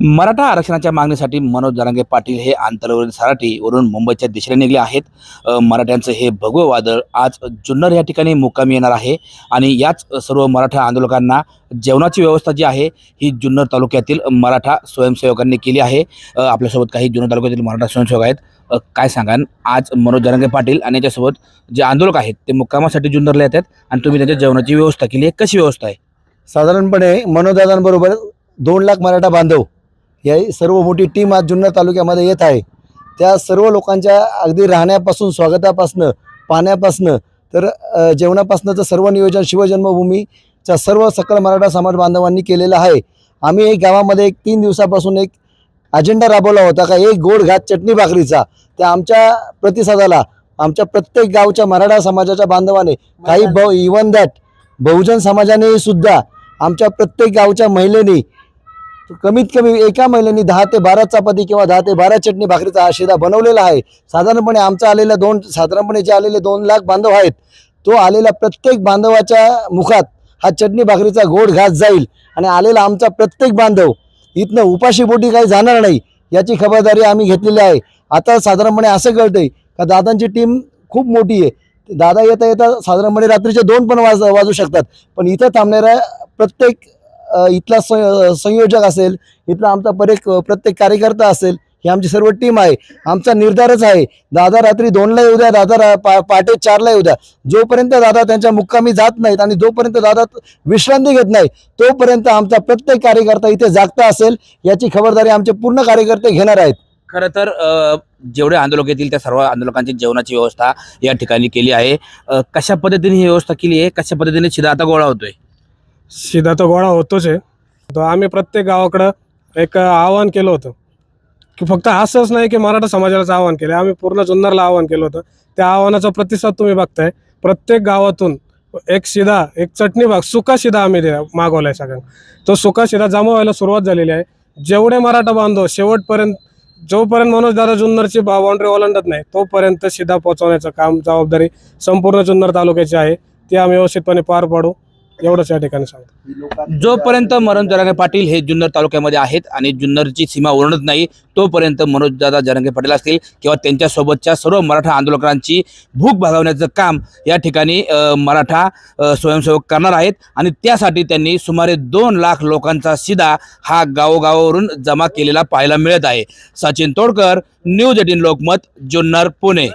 मराठा आरक्षणाच्या मागणीसाठी मनोज दरांगे पाटील हे आंतरवरील सराटी वरून मुंबईच्या दिशेने निघले आहेत. मराठ्यांचं हे भगवं वादळ आज जुन्नर या ठिकाणी मुक्कामी येणार आहे आणि याच सर्व मराठा आंदोलकांना जेवणाची व्यवस्था जी आहे ही जुन्नर तालुक्यातील मराठा स्वयंसेवकांनी केली आहे. आपल्यासोबत काही जुन्नर तालुक्यातील मराठा स्वयंसेवक आहेत. काय सांगाल? आज मनोज दरांगे पाटील आणि याच्यासोबत जे आंदोलक आहेत ते मुक्कामासाठी जुन्नरला येतात आणि तुम्ही त्यांच्या जेवणाची व्यवस्था केली आहे. कशी व्यवस्था आहे? साधारणपणे मनोजदादांबरोबर दोन लाख मराठा बांधव या सर्व मोठी टीम आज जुन्नर तालुक्यामध्ये येत आहे. त्या सर्व लोकांच्या अगदी राहण्यापासून स्वागतापासनं पाण्यापासनं तर जेवणापासनंचं सर्व नियोजन शिवजन्मभूमीच्या सर्व सकल मराठा समाज बांधवांनी केलेलं आहे. आम्ही एक गावामध्ये एक तीन दिवसापासून एक अजेंडा राबवला होता का एक गोड घात चटणी भाकरीचा. त्या आमच्या प्रतिसादाला आमच्या प्रत्येक गावच्या मराठा समाजाच्या बांधवाने काही ब इवन दॅट बहुजन समाजाने सुद्धा आमच्या प्रत्येक गावच्या महिलेनी कमीत कमी एका महिलेनी दहा ते बारा चपाती किंवा दहा ते बारा चटणी भाकरीचा हा शिदा बनवलेला आहे. साधारणपणे आमचा आलेला दोन साधारणपणे जे आलेले दोन लाख बांधव आहेत तो आलेला प्रत्येक बांधवाच्या मुखात हा चटणी भाकरीचा गोड घास जाईल आणि आलेला आमचा प्रत्येक बांधव इथनं उपाशीपोटी काही जाणार नाही याची खबरदारी आम्ही घेतलेली आहे. आता साधारणपणे असं कळतंय का दादांची टीम खूप मोठी आहे. दादा येता येता साधारणपणे रात्रीचे दोन पण वाज वाजू शकतात. पण इथं थांबणाऱ्या प्रत्येक इथला संयोजक असेल इथला आमचा प्रत्येक प्रत्येक कार्यकर्ता असेल ही आमची सर्व टीम आहे. आमचा निर्धारच आहे. दादा रात्री दोनला येऊ द्या दादा रा- पा पहाटे चारला येऊ द्या. जोपर्यंत दादा त्यांच्या मुक्कामी जात नाहीत आणि जोपर्यंत दादा विश्रांती घेत नाही तोपर्यंत आमचा प्रत्येक कार्यकर्ता इथे जागता असेल याची खबरदारी आमचे पूर्ण कार्यकर्ते घेणार आहेत. खरं तर जेवढे आंदोलक येतील त्या सर्व आंदोलकांची जेवणाची व्यवस्था या ठिकाणी केली आहे. कशा पद्धतीने ही व्यवस्था केली आहे? कशा पद्धतीने शिदा आता गोळा होतोय? शिधा तर गोळा होतोच आहे. तो आम्ही प्रत्येक गावाकडं एक आवाहन केलं होतं. की फक्त असंच नाही की मराठा समाजालाच आवाहन केलं. आम्ही पूर्ण जुन्नरला आवाहन केलं होतं. त्या आव्हानाचा प्रतिसाद तुम्ही बघताय. प्रत्येक गावातून एक शिधा एक चटणी भाग सुका शिधा आम्ही मागवला मागवलाय सगळ्यांना. तो सुका शिधा जमा व्हायला सुरुवात झालेली आहे. जेवढे मराठा बांधव शेवटपर्यंत जोपर्यंत मनोज दादा जुन्नरची बाउंड्री ओलांडत नाही तोपर्यंत शिधा पोहोचवण्याचं काम जबाबदारी संपूर्ण जुन्नर तालुक्याची आहे. ती आम्ही व्यवस्थितपणे पार पाडू. एवढंच या ठिकाणी सांगतो जोपर्यंत मनोज जरांगे पाटील हे जुन्नर तालुक्यामध्ये आहेत आणि जुन्नरची सीमा उरणत नाही तोपर्यंत मनोजदादा जरांगे पाटील असतील किंवा त्यांच्यासोबतच्या सर्व मराठा आंदोलकांची भूक भागवण्याचं काम या ठिकाणी अ, मराठा अ, स्वयंसेवक करणार आहेत. आणि त्यासाठी त्यांनी सुमारे दोन लाख लोकांचा सिधा हा गावोगावावरून जमा केलेला पाहायला मिळत आहे. Sachin Todkar news eighteen Lokmat Junnar Pune.